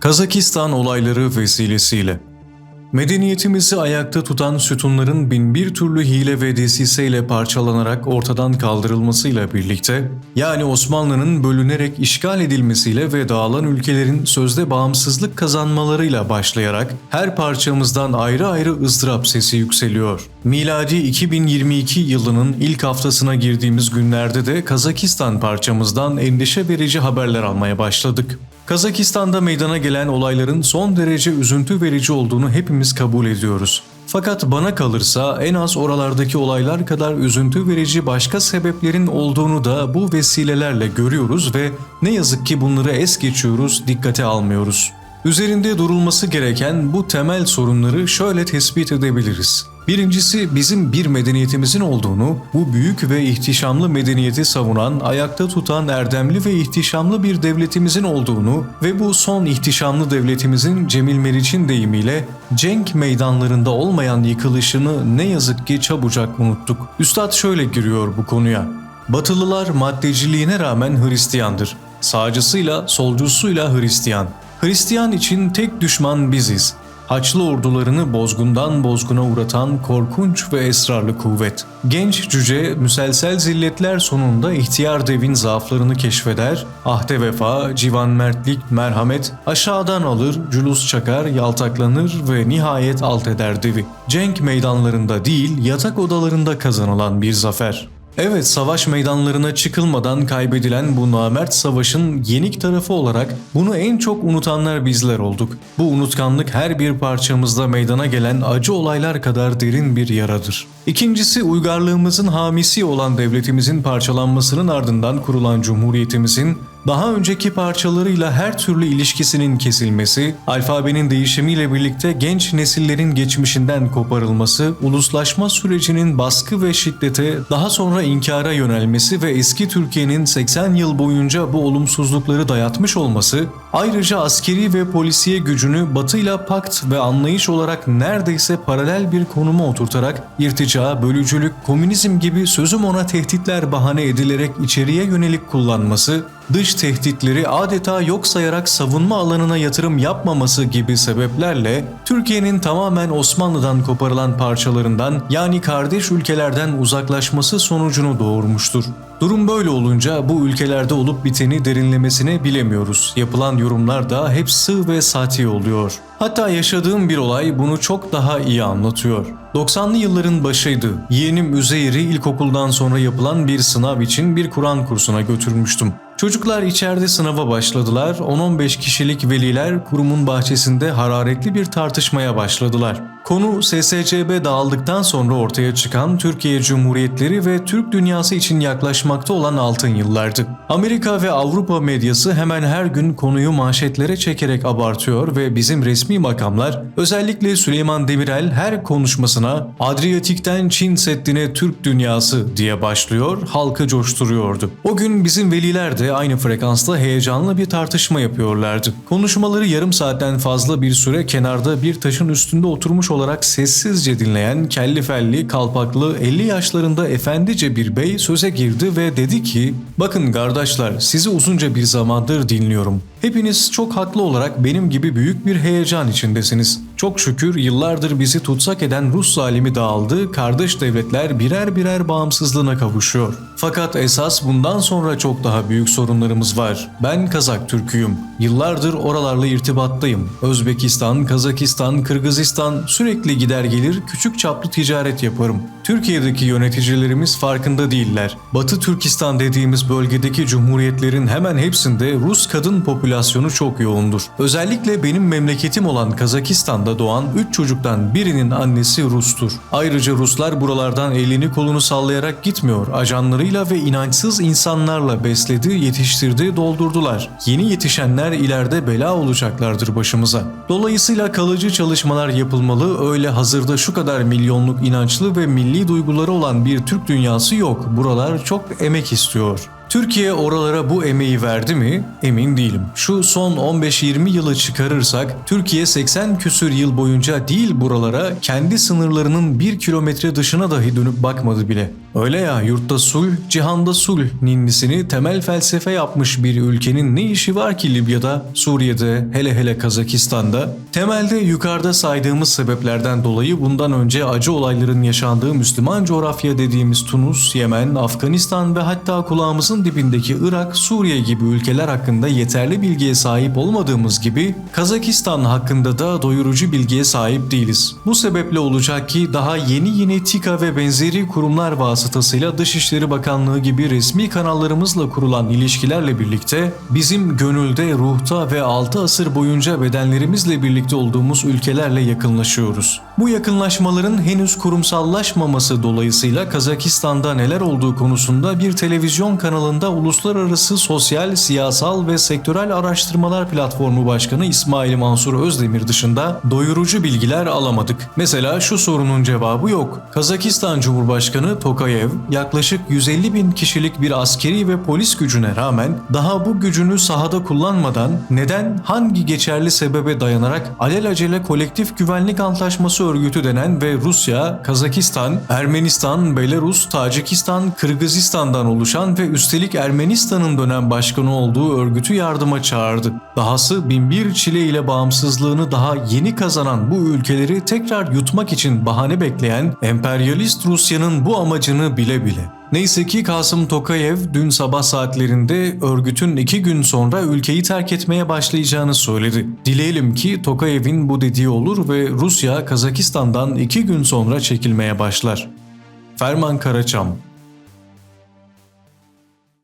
Kazakistan olayları vesilesiyle Medeniyetimizi ayakta tutan sütunların binbir türlü hile ve desiseyle parçalanarak ortadan kaldırılmasıyla birlikte, yani Osmanlı'nın bölünerek işgal edilmesiyle ve dağılan ülkelerin sözde bağımsızlık kazanmalarıyla başlayarak her parçamızdan ayrı ayrı ızdırap sesi yükseliyor. Miladi 2022 yılının ilk haftasına girdiğimiz günlerde de Kazakistan parçamızdan endişe verici haberler almaya başladık. Kazakistan'da meydana gelen olayların son derece üzüntü verici olduğunu hepimiz kabul ediyoruz. Fakat bana kalırsa en az oralardaki olaylar kadar üzüntü verici başka sebeplerin olduğunu da bu vesilelerle görüyoruz ve ne yazık ki bunları es geçiyoruz, dikkate almıyoruz. Üzerinde durulması gereken bu temel sorunları şöyle tespit edebiliriz. Birincisi bizim bir medeniyetimizin olduğunu, bu büyük ve ihtişamlı medeniyeti savunan, ayakta tutan erdemli ve ihtişamlı bir devletimizin olduğunu ve bu son ihtişamlı devletimizin Cemil Meriç'in deyimiyle cenk meydanlarında olmayan yıkılışını ne yazık ki çabucak unuttuk. Üstad şöyle giriyor bu konuya. Batılılar maddeciliğine rağmen Hristiyandır. Sağcısıyla solcusuyla Hristiyan. Hristiyan için tek düşman biziz. Haçlı ordularını bozgundan bozguna uğratan korkunç ve esrarlı kuvvet. Genç cüce müselsel zilletler sonunda ihtiyar devin zaaflarını keşfeder, ahde vefa, civan mertlik, merhamet aşağıdan alır, cülus çakar, yaltaklanır ve nihayet alt eder devi. Cenk meydanlarında değil, yatak odalarında kazanılan bir zafer. Evet savaş meydanlarına çıkılmadan kaybedilen bu namert savaşın yenik tarafı olarak bunu en çok unutanlar bizler olduk. Bu unutkanlık her bir parçamızda meydana gelen acı olaylar kadar derin bir yaradır. İkincisi uygarlığımızın hamisi olan devletimizin parçalanmasının ardından kurulan cumhuriyetimizin daha önceki parçalarıyla her türlü ilişkisinin kesilmesi, alfabenin değişimiyle birlikte genç nesillerin geçmişinden koparılması, uluslaşma sürecinin baskı ve şiddete, daha sonra inkara yönelmesi ve eski Türkiye'nin 80 yıl boyunca bu olumsuzlukları dayatmış olması, ayrıca askeri ve polisiye gücünü batıyla pakt ve anlayış olarak neredeyse paralel bir konuma oturtarak irtica, bölücülük, komünizm gibi sözüm ona tehditler bahane edilerek içeriye yönelik kullanması, dış tehditleri adeta yok sayarak savunma alanına yatırım yapmaması gibi sebeplerle Türkiye'nin tamamen Osmanlı'dan koparılan parçalarından yani kardeş ülkelerden uzaklaşması sonucunu doğurmuştur. Durum böyle olunca bu ülkelerde olup biteni derinlemesine bilemiyoruz. Yapılan yorumlar da hep sığ ve sati oluyor. Hatta yaşadığım bir olay bunu çok daha iyi anlatıyor. 90'lı yılların başıydı. Yeğenim Üzeyir'i ilkokuldan sonra yapılan bir sınav için bir Kur'an kursuna götürmüştüm. Çocuklar içeride sınava başladılar. 10-15 kişilik veliler kurumun bahçesinde hararetli bir tartışmaya başladılar. Konu SSCB dağıldıktan sonra ortaya çıkan Türkiye Cumhuriyetleri ve Türk dünyası için yaklaşmakta olan altın yıllardı. Amerika ve Avrupa medyası hemen her gün konuyu manşetlere çekerek abartıyor ve bizim resmi makamlar özellikle Süleyman Demirel her konuşmasına Adriyatik'ten Çin Seddi'ne Türk dünyası diye başlıyor, halkı coşturuyordu. O gün bizim veliler de aynı frekansta heyecanlı bir tartışma yapıyorlardı. Konuşmaları yarım saatten fazla bir süre kenarda bir taşın üstünde oturmuş olarak sessizce dinleyen kelli felli, kalpaklı 50 yaşlarında efendice bir bey söze girdi ve dedi ki ''Bakın kardeşler sizi uzunca bir zamandır dinliyorum. Hepiniz çok haklı olarak benim gibi büyük bir heyecan içindesiniz. Çok şükür yıllardır bizi tutsak eden Rus zalimi dağıldı, kardeş devletler birer birer bağımsızlığına kavuşuyor. Fakat esas bundan sonra çok daha büyük sorunlarımız var. Ben Kazak Türküyüm. Yıllardır oralarla irtibattayım. Özbekistan, Kazakistan, Kırgızistan sürekli gider gelir küçük çaplı ticaret yaparım. Türkiye'deki yöneticilerimiz farkında değiller. Batı Türkistan dediğimiz bölgedeki cumhuriyetlerin hemen hepsinde Rus kadın popülasyonu çok yoğundur. Özellikle benim memleketim olan Kazakistan'da doğan 3 çocuktan birinin annesi Rus'tur. Ayrıca Ruslar buralardan elini kolunu sallayarak gitmiyor. Ajanlarıyla ve inançsız insanlarla besledi, yetiştirdi, doldurdular. Yeni yetişenler ileride bela olacaklardır başımıza. Dolayısıyla kalıcı çalışmalar yapılmalı. Öyle hazırda şu kadar milyonluk inançlı ve milli duyguları olan bir Türk dünyası yok. Buralar çok emek istiyor. Türkiye oralara bu emeği verdi mi? Emin değilim. Şu son 15-20 yılı çıkarırsak Türkiye 80 küsür yıl boyunca değil buralara kendi sınırlarının bir kilometre dışına dahi dönüp bakmadı bile. Öyle ya yurtta sul, cihanda sul ninnisini temel felsefe yapmış bir ülkenin ne işi var ki Libya'da, Suriye'de, hele hele Kazakistan'da? Temelde yukarıda saydığımız sebeplerden dolayı bundan önce acı olayların yaşandığı Müslüman coğrafya dediğimiz Tunus, Yemen, Afganistan ve hatta kulağımızın dibindeki Irak, Suriye gibi ülkeler hakkında yeterli bilgiye sahip olmadığımız gibi Kazakistan hakkında da doyurucu bilgiye sahip değiliz. Bu sebeple olacak ki daha yeni yeni TİKA ve benzeri kurumlar vasıtasıyla Dışişleri Bakanlığı gibi resmi kanallarımızla kurulan ilişkilerle birlikte bizim gönülde, ruhta ve 6 asır boyunca bedenlerimizle birlikte olduğumuz ülkelerle yakınlaşıyoruz. Bu yakınlaşmaların henüz kurumsallaşmaması dolayısıyla Kazakistan'da neler olduğu konusunda bir televizyon kanalında Uluslararası Sosyal, Siyasal ve Sektörel Araştırmalar Platformu Başkanı İsmail Mansur Özdemir dışında doyurucu bilgiler alamadık. Mesela şu sorunun cevabı yok. Kazakistan Cumhurbaşkanı Tokayev yaklaşık 150 bin kişilik bir askeri ve polis gücüne rağmen daha bu gücünü sahada kullanmadan neden hangi geçerli sebebe dayanarak alelacele kolektif güvenlik antlaşması örgütü denen ve Rusya, Kazakistan, Ermenistan, Belarus, Tacikistan, Kırgızistan'dan oluşan ve üstelik Ermenistan'ın dönem başkanı olduğu örgütü yardıma çağırdı. Dahası binbir çile ile bağımsızlığını daha yeni kazanan bu ülkeleri tekrar yutmak için bahane bekleyen emperyalist Rusya'nın bu amacını bile bile. Neyse ki Kasım Tokayev dün sabah saatlerinde örgütün iki gün sonra ülkeyi terk etmeye başlayacağını söyledi. Dileyelim ki Tokayev'in bu dediği olur ve Rusya Kazakistan'dan iki gün sonra çekilmeye başlar. Ferman Karaçam